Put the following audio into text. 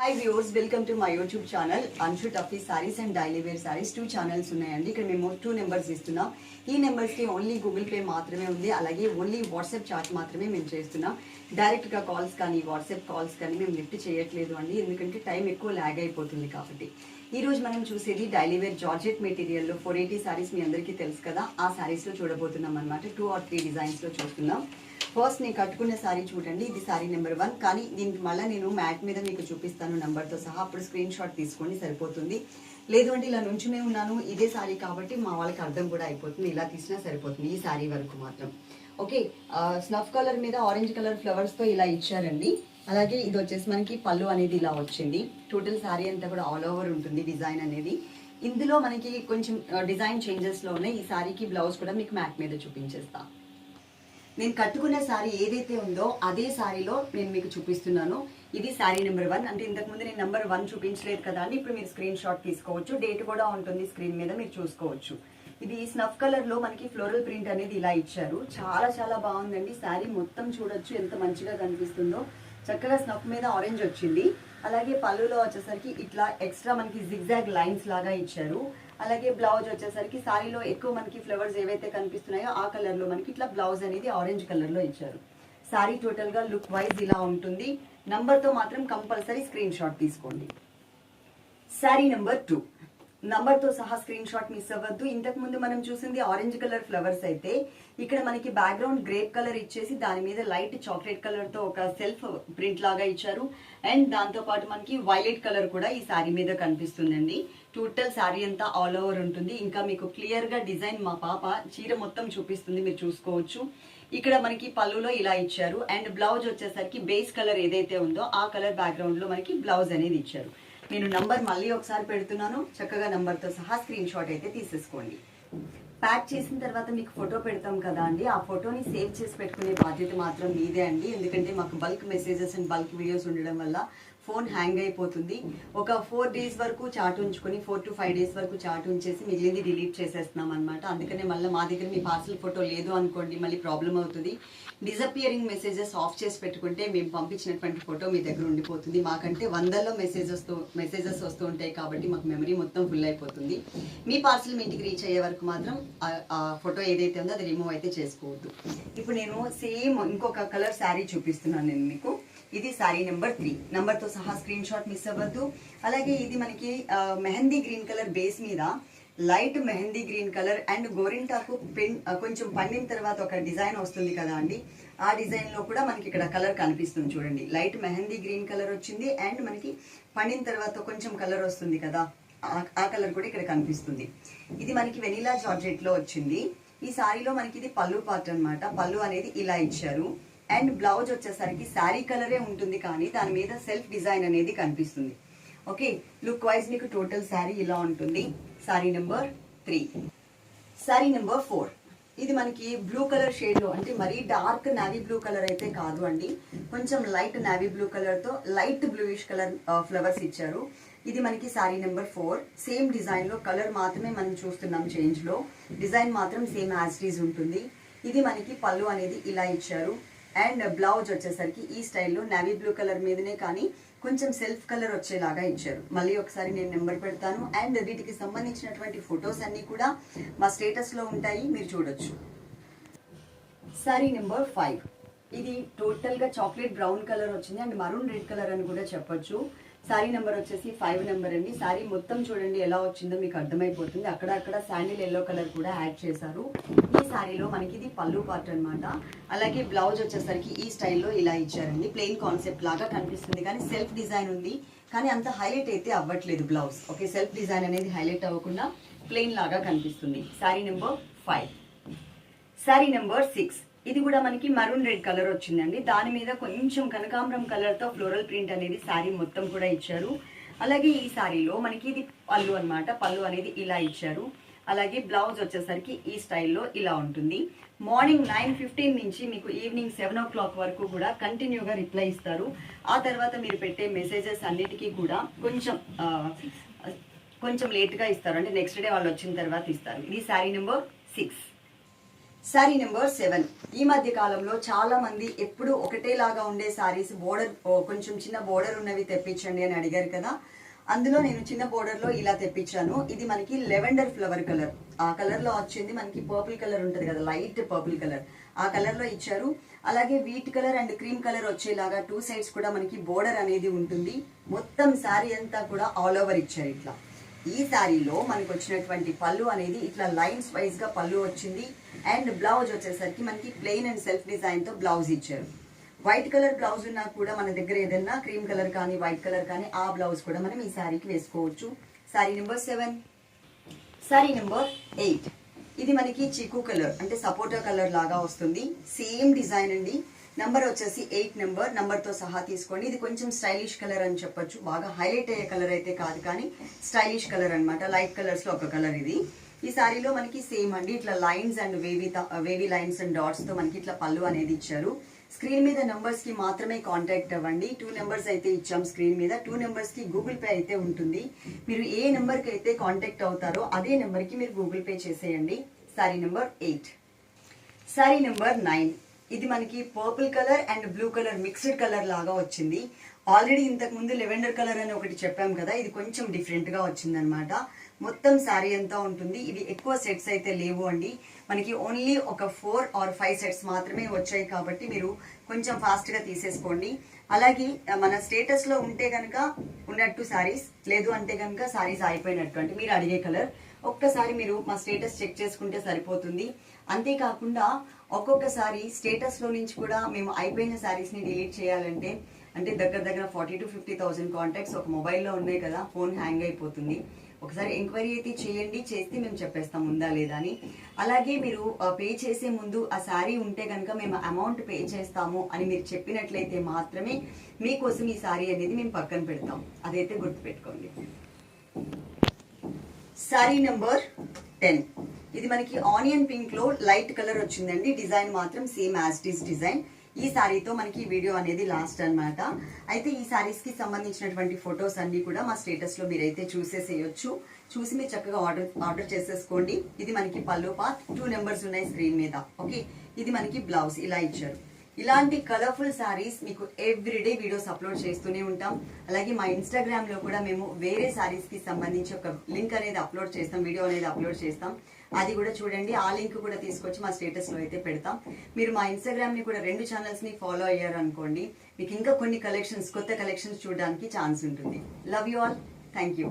Hi viewers welcome to my YouTube channel Anshu taffy saris and daily wear saris two channels ఉన్నాయండి. ఇక్కడ మేము two numbers ఇస్తున్నాం. ఈ నెంబర్స్కి ఓన్లీ గూగుల్ పే మాత్రమే ఉంది. అలాగే ఓన్లీ వాట్సాప్ చాట్ మాత్రమే మేము చేస్తున్నాం. డైరెక్ట్గా కాల్స్ కానీ వాట్సాప్ కాల్స్ కానీ మేము లిఫ్ట్ చేయట్లేదు అండి. ఎందుకంటే టైం ఎక్కువ ల్యాగ్ అయిపోతుంది కాబట్టి. ఈ రోజు మనం చూసేది డైలీ వేర్ జార్జెట్ మెటీరియల్లో ఫోర్ ఎయిటీ సారీస్ మీ అందరికీ తెలుసు కదా. ఆ సారీస్లో చూడబోతున్నాం అనమాట టూ ఆర్ త్రీ డిజైన్స్లో చూస్తున్నాం. ఫస్ట్ నేను కట్టుకున్న శారీ చూడండి ఇది సారీ నెంబర్ వన్ కానీ దీనికి మళ్ళీ నేను మ్యాట్ మీద మీకు చూపిస్తాను నెంబర్తో సహా. అప్పుడు స్క్రీన్ షాట్ తీసుకోండి సరిపోతుంది. లేదు అంటే ఇలా నుంచునే ఉన్నాను ఇదే శారీ కాబట్టి మా వాళ్ళకి అర్థం కూడా అయిపోతుంది ఇలా తీసినా సరిపోతుంది ఈ శారీ వరకు మాత్రం. ఓకే స్నఫ్ కలర్ మీద ఆరెంజ్ కలర్ ఫ్లవర్స్తో ఇలా ఇచ్చారండి. అలాగే ఇది వచ్చేసి మనకి పళ్ళు అనేది ఇలా వచ్చింది. టోటల్ శారీ అంతా కూడా ఆల్ ఓవర్ ఉంటుంది డిజైన్ అనేది. ఇందులో మనకి కొంచెం డిజైన్ చేంజెస్లో ఉన్నాయి. ఈ శారీకి బ్లౌజ్ కూడా మీకు మ్యాట్ మీద చూపించేస్తాను నేను కట్టుకునే శారీ ఏదైతే ఉందో అదే శారీలో నేను మీకు చూపిస్తున్నాను. ఇది శారీ నెంబర్ వన్. అంటే ఇంతకుముందు నేను నెంబర్ వన్ చూపించలేదు కదా అని ఇప్పుడు మీరు స్క్రీన్ షాట్ తీసుకోవచ్చు. డేట్ కూడా ఉంటుంది స్క్రీన్ మీద మీరు చూసుకోవచ్చు. ఇది స్నఫ్ కలర్లో మనకి ఫ్లోరల్ ప్రింట్ అనేది ఇలా ఇచ్చారు. చాలా చాలా బాగుందండి. శారీ మొత్తం చూడొచ్చు ఎంత మంచిగా కనిపిస్తుందో. చక్కగా స్నఫ్ మీద ఆరెంజ్ వచ్చింది. అలాగే పళ్ళులో వచ్చేసరికి ఇట్లా ఎక్స్ట్రా మనకి జిగ్జాగ్ లైన్స్ లాగా ఇచ్చారు. అలాగే బ్లౌజ్ వచ్చేసరికి సారీలో ఎక్కువ మనకి ఫ్లవర్స్ ఏవైతే కనిపిస్తున్నాయో ఆ కలర్లో మనకి ఇట్లా బ్లౌజ్ అనేది ఆరెంజ్ కలర్లో ఇచ్చారు. సారీ టోటల్గా లుక్ వైజ్ ఇలా ఉంటుంది. నంబర్తో మాత్రం కంపల్సరీ స్క్రీన్ షాట్ తీసుకోండి. సారీ నెంబర్ టూ నంబర్తో సహా స్క్రీన్ షాట్ మిస్ అవ్వద్దు. ఇంతకు ముందు మనం చూసింది ఆరెంజ్ కలర్ ఫ్లవర్స్ అయితే ఇక్కడ మనకి బ్యాక్గ్రౌండ్ గ్రేప్ కలర్ ఇచ్చేసి దాని మీద లైట్ చాక్లెట్ కలర్తో ఒక సెల్ఫ్ ప్రింట్ లాగా ఇచ్చారు. అండ్ దాంతో పాటు మనకి వైలెట్ కలర్ కూడా ఈ శారీ మీద కనిపిస్తుందండి. టోటల్ శారీ అంతా ఆల్ ఓవర్ ఉంటుంది. ఇంకా మీకు క్లియర్గా డిజైన్ మా పాప చీర మొత్తం చూపిస్తుంది మీరు చూసుకోవచ్చు. ఇక్కడ మనకి పళ్ళులో ఇలా ఇచ్చారు. అండ్ బ్లౌజ్ వచ్చేసరికి బేస్ కలర్ ఏదైతే ఉందో ఆ కలర్ బ్యాక్గ్రౌండ్లో మనకి బ్లౌజ్ అనేది ఇచ్చారు. నేను నంబర్ మళ్ళీ ఒకసారి పెడుతున్నాను. చక్కగా నంబర్తో సహా స్క్రీన్ షాట్ అయితే తీసేసుకోండి. ప్యాక్ చేసిన తర్వాత మీకు ఫోటో పెడతాం కదా అండి. ఆ ఫోటోని సేవ్ చేసి పెట్టుకునే బాధ్యత మాత్రం మీదే అండి. ఎందుకంటే మాకు bulk messages and bulk videos ఉండడం వల్ల ఫోన్ హ్యాంగ్ అయిపోతుంది. ఒక ఫోర్ డేస్ వరకు చాట్ ఉంచుకొని ఫోర్ టు ఫైవ్ డేస్ వరకు చాట్ ఉంచేసి మిగిలింది డిలీట్ చేసేస్తున్నాం అనమాట అందుకనే మళ్ళీ మా దగ్గర మీ పార్సల్ ఫోటో లేదు అనుకోండి మళ్ళీ ప్రాబ్లం అవుతుంది. డిజపియరింగ్ మెసేజెస్ ఆఫ్ చేసి పెట్టుకుంటే మేము పంపించినటువంటి ఫోటో మీ దగ్గర ఉండిపోతుంది. మాకంటే వందల్లో మెసేజెస్ మెసేజెస్ వస్తూ ఉంటాయి కాబట్టి మాకు మెమరీ మొత్తం ఫుల్ అయిపోతుంది. మీ పార్సల్ మీ ఇంటికి రీచ్ అయ్యే వరకు మాత్రం ఆ- ఆ ఫోటో ఏదైతే ఉందో అది రిమూవ్ అయితే చేసుకోవద్దు. ఇప్పుడు నేను సేమ్ ఇంకొక కలర్ శారీ చూపిస్తున్నాను నేను మీకు. ఇది శారీ నెంబర్ త్రీ తో సహా స్క్రీన్ షాట్ మిస్ అవ్వద్దు. అలాగే ఇది మనకి మెహందీ గ్రీన్ కలర్ బేస్ మీద light mehndi green colour and గోరింటాకు పెన్ కొంచెం పండిన తర్వాత ఒక డిజైన్ వస్తుంది కదా అండి. ఆ డిజైన్లో కూడా మనకి ఇక్కడ కలర్ కనిపిస్తుంది చూడండి. లైట్ మెహందీ గ్రీన్ కలర్ వచ్చింది అండ్ మనకి పండిన తర్వాత కొంచెం కలర్ వస్తుంది కదా. ఆ- కలర్ కూడా ఇక్కడ కనిపిస్తుంది. ఇది మనకి వెనీలా జార్జెట్లో వచ్చింది. ఈ సారీలో మనకి ఇది పళ్ళు పార్ట్ అన్నమాట. పళ్ళు అనేది ఇలా ఇచ్చారు. అండ్ బ్లౌజ్ వచ్చేసరికి శారీ కలరే ఉంటుంది కానీ దాని మీద సెల్ఫ్ డిజైన్ అనేది కనిపిస్తుంది. ఓకే లుక్ వైజ్ మీకు టోటల్ శారీ ఇలా ఉంటుంది. Sari number three. Sari number four. ఇది మనకి బ్లూ కలర్ షేడ్లో అంటే మరీ డార్క్ నావీ బ్లూ కలర్ అయితే కాదు అండి. కొంచెం లైట్ నావీ బ్లూ కలర్తో లైట్ బ్లూయిష్ కలర్ ఫ్లవర్స్ ఇచ్చారు. ఇది మనకి శారీ నెంబర్ ఫోర్. సేమ్ డిజైన్లో కలర్ మాత్రమే మనం చూస్తున్నాం చేంజ్లో డిజైన్ మాత్రం సేమ్ యాజ్ ఉంటుంది. ఇది మనకి పళ్ళు అనేది ఇలా ఇచ్చారు. అండ్ బ్లౌజ్ వచ్చేసరికి ఈ స్టైల్లో నావీ బ్లూ కలర్ మీదనే కానీ కొంచెం సెల్ఫ్ కలర్ వచ్చేలాగా ఇచ్చారు. మళ్ళీ ఒకసారి నేను నెంబర్ పెడతాను. అండ్ వీటికి సంబంధించినటువంటి ఫొటోస్ అన్ని కూడా మా స్టేటస్లో ఉంటాయి. మీరు చూడొచ్చు. సారీ నెంబర్ ఫైవ్ ఇది టోటల్గా చాక్లెట్ బ్రౌన్ కలర్ వచ్చింది. అండ్ మరూన్ రెడ్ కలర్ అని కూడా చెప్పొచ్చు. సారీ నెంబర్ వచ్చేసి ఫైవ్ నెంబర్ అండి. సారీ మొత్తం చూడండి ఎలా వచ్చిందో మీకు అర్థమైపోతుంది. అక్కడక్కడ శాండిల్ ఎల్లో కలర్ కూడా యాడ్ చేశారు. ఈ సారీలో మనకి ఇది పళ్ళు పార్ట్ అన్నమాట. అలాగే బ్లౌజ్ వచ్చేసరికి ఈ స్టైల్లో ఇలా ఇచ్చారండి. ప్లెయిన్ కాన్సెప్ట్ లాగా కనిపిస్తుంది. కానీ సెల్ఫ్ డిజైన్ ఉంది. కానీ అంత హైలైట్ అయితే అవ్వట్లేదు బ్లౌజ్. ఓకే సెల్ఫ్ డిజైన్ అనేది హైలైట్ అవ్వకుండా ప్లెయిన్ లాగా కనిపిస్తుంది. Sari number five sari number six ఇది కూడా మనకి మరూన్ రెడ్ కలర్ వచ్చిందండి. దాని మీద కొంచెం కనకాంబరం కలర్తో ఫ్లోరల్ ప్రింట్ అనేది శారీ మొత్తం కూడా ఇచ్చారు. అలాగే ఈ శారీలో మనకి ఇది పళ్ళు అన్నమాట. పళ్ళు అనేది ఇలా ఇచ్చారు. అలాగే బ్లౌజ్ వచ్చేసరికి ఈ స్టైల్లో ఇలా ఉంటుంది. మార్నింగ్ నైన్ ఫిఫ్టీన్ నుంచి మీకు ఈవినింగ్ సెవెన్ ఓ క్లాక్ వరకు కూడా కంటిన్యూగా రిప్లై ఇస్తారు. ఆ తర్వాత మీరు పెట్టే మెసేజెస్ అన్నిటికీ కూడా కొంచెం కొంచెం లేట్గా ఇస్తారు. అంటే నెక్స్ట్ డే వాళ్ళు వచ్చిన తర్వాత ఇస్తారు. ఇది sari number six. Sari number seven. ఈ మధ్య కాలంలో చాలా మంది ఎప్పుడు ఒకటేలాగా ఉండే శారీస్ బోర్డర్ కొంచెం చిన్న బోర్డర్ ఉన్నవి తెప్పించండి అని అడిగారు కదా. అందులో నేను చిన్న బోర్డర్లో ఇలా తెప్పించాను. ఇది మనకి లెవెండర్ ఫ్లవర్ కలర్ ఆ కలర్లో వచ్చింది మనకి పర్పుల్ కలర్ ఉంటది కదా లైట్ పర్పుల్ కలర్ ఆ కలర్లో ఇచ్చారు. అలాగే wheat colour and cream colour వచ్చేలాగా టూ సైడ్స్ కూడా మనకి బోర్డర్ అనేది ఉంటుంది. మొత్తం శారీ అంతా కూడా ఆల్ ఓవర్ ఇచ్చారు ఇట్లా. ఈ శారీలో మనకు వచ్చినటువంటి పళ్ళు అనేది ఇట్లా లైన్స్ వైజ్గా పళ్ళు వచ్చింది. అండ్ బ్లౌజ్ వచ్చేసరికి మనకి ప్లెయిన్ అండ్ సెల్ఫ్ డిజైన్తో బ్లౌజ్ ఇచ్చారు. వైట్ కలర్ బ్లౌజ్ ఉన్నా కూడా మన దగ్గర ఏదైనా క్రీమ్ కలర్ కానీ వైట్ కలర్ కానీ ఆ బ్లౌజ్ కూడా మనం ఈ శారీకి వేసుకోవచ్చు. Sari number seven sari number eight ఇది మనకి చిక్కు కలర్ అంటే సపోటా కలర్ లాగా వస్తుంది. సేమ్ డిజైన్ అండి. నంబర్ వచ్చేసి ఎయిట్ నెంబర్ నంబర్తో సహా తీసుకోండి. ఇది కొంచెం స్టైలిష్ కలర్ అని చెప్పొచ్చు. బాగా హైలైట్ అయ్యే కలర్ అయితే కాదు కానీ స్టైలిష్ కలర్ అన్నమాట. లైట్ కలర్స్లో ఒక కలర్ ఇది. ఈ శారీలో మనకి సేమ్ అండి. ఇట్లా lines and wavy wavy lines and డాట్స్తో మనకి ఇట్లా పళ్ళు అనేది ఇచ్చారు. స్క్రీన్ మీద నెంబర్స్కి మాత్రమే కాంటాక్ట్ అవ్వండి. టూ నెంబర్స్ అయితే ఇచ్చాం స్క్రీన్ మీద. టూ నెంబర్స్కి గూగుల్ పే అయితే ఉంటుంది. మీరు ఏ నెంబర్కి అయితే కాంటాక్ట్ అవుతారో అదే నెంబర్కి మీరు గూగుల్ పే చేసేయండి. Sari number eight sari number nine ఇది మనకి purple colour and blue colour mixed colour లాగా వచ్చింది. ఆల్రెడీ ఇంతకు ముందు లెవెండర్ కలర్ అని ఒకటి చెప్పాం కదా ఇది కొంచెం డిఫరెంట్గా వచ్చింది అనమాట మొత్తం శారీ అంతా ఉంటుంది? ఇవి ఎక్కువ సెట్స్ అయితే లేవు అండి. మనకి ఓన్లీ ఒక ఫోర్ ఆర్ ఫైవ్ సెట్స్ మాత్రమే వచ్చాయి కాబట్టి మీరు కొంచెం ఫాస్ట్గా తీసేసుకోండి. అలాగే మన స్టేటస్లో ఉంటే కనుక ఉన్నట్టు శారీస్ లేదు అంటే గనక శారీస్ అయిపోయినట్టు అంటే మీరు అడిగే కలర్ ఒక్కసారి మీరు మా స్టేటస్ చెక్ చేసుకుంటే సరిపోతుంది. అంతేకాకుండా ఒక్కొక్కసారి స్టేటస్లో నుంచి కూడా మేము అయిపోయిన శారీస్ని డిలీట్ చేయాలంటే అంటే దగ్గర దగ్గర forty to fifty thousand contacts ఒక మొబైల్లో ఉన్నాయి కదా ఫోన్ హ్యాంగ్ అయిపోతుంది. ఒకసారి ఎంక్వైరీ అయితే చేయండి చేస్తే మేము చెప్పేస్తాం ఉందా లేదా అని. అలాగే మీరు పే చేసే ముందు ఆ శారీ ఉంటే కనుక మేము అమౌంట్ పే చేస్తాము అని మీరు చెప్పినట్లయితే మాత్రమే మీకోసం ఈ శారీ అనేది మేము పక్కన పెడతాం. అదైతే గుర్తుపెట్టుకోండి. Sari number ten. ఇది మనకి ఆనియన్ పింక్లో లైట్ కలర్ వచ్చిందండి. డిజైన్ మాత్రం సేమ్ యాజ్ ఇట్ డిజైన్ ఈ శారీతో మనకి వీడియో అనేది లాస్ట్ అన్నమాట. అయితే ఈ శారీస్కి సంబంధించినటువంటి ఫొటోస్ అన్ని కూడా మా స్టేటస్లో మీరైతే చూసేసేయచ్చు. చూసి మీరు చక్కగా ఆర్డర్ ఆర్డర్ చేసేసుకోండి. ఇది మనకి పల్లో పాత్ టూ నెంబర్స్ ఉన్నాయి స్క్రీన్ మీద. ఓకే ఇది మనకి బ్లౌజ్ ఇలా ఇచ్చారు. ఇలాంటి కలర్ఫుల్ సారీస్ మీకు ఎవ్రీడే వీడియోస్ అప్లోడ్ చేస్తూనే ఉంటాం. అలాగే మా ఇన్స్టాగ్రామ్లో కూడా మేము వేరే శారీస్కి సంబంధించి ఒక లింక్ అనేది అప్లోడ్ చేస్తాం వీడియో అనేది అప్లోడ్ చేస్తాం. అది కూడా చూడండి. ఆ లింక్ కూడా తీసుకొచ్చి మా స్టేటస్లో అయితే పెడతాం. మీరు మా ఇన్స్టాగ్రామ్ని కూడా రెండు ఛానల్స్ని ఫాలో అయ్యారు అనుకోండి మీకు ఇంకా కొన్ని కలెక్షన్స్ కొత్త కలెక్షన్స్ చూడడానికి ఛాన్స్ ఉంటుంది. Love you all thank you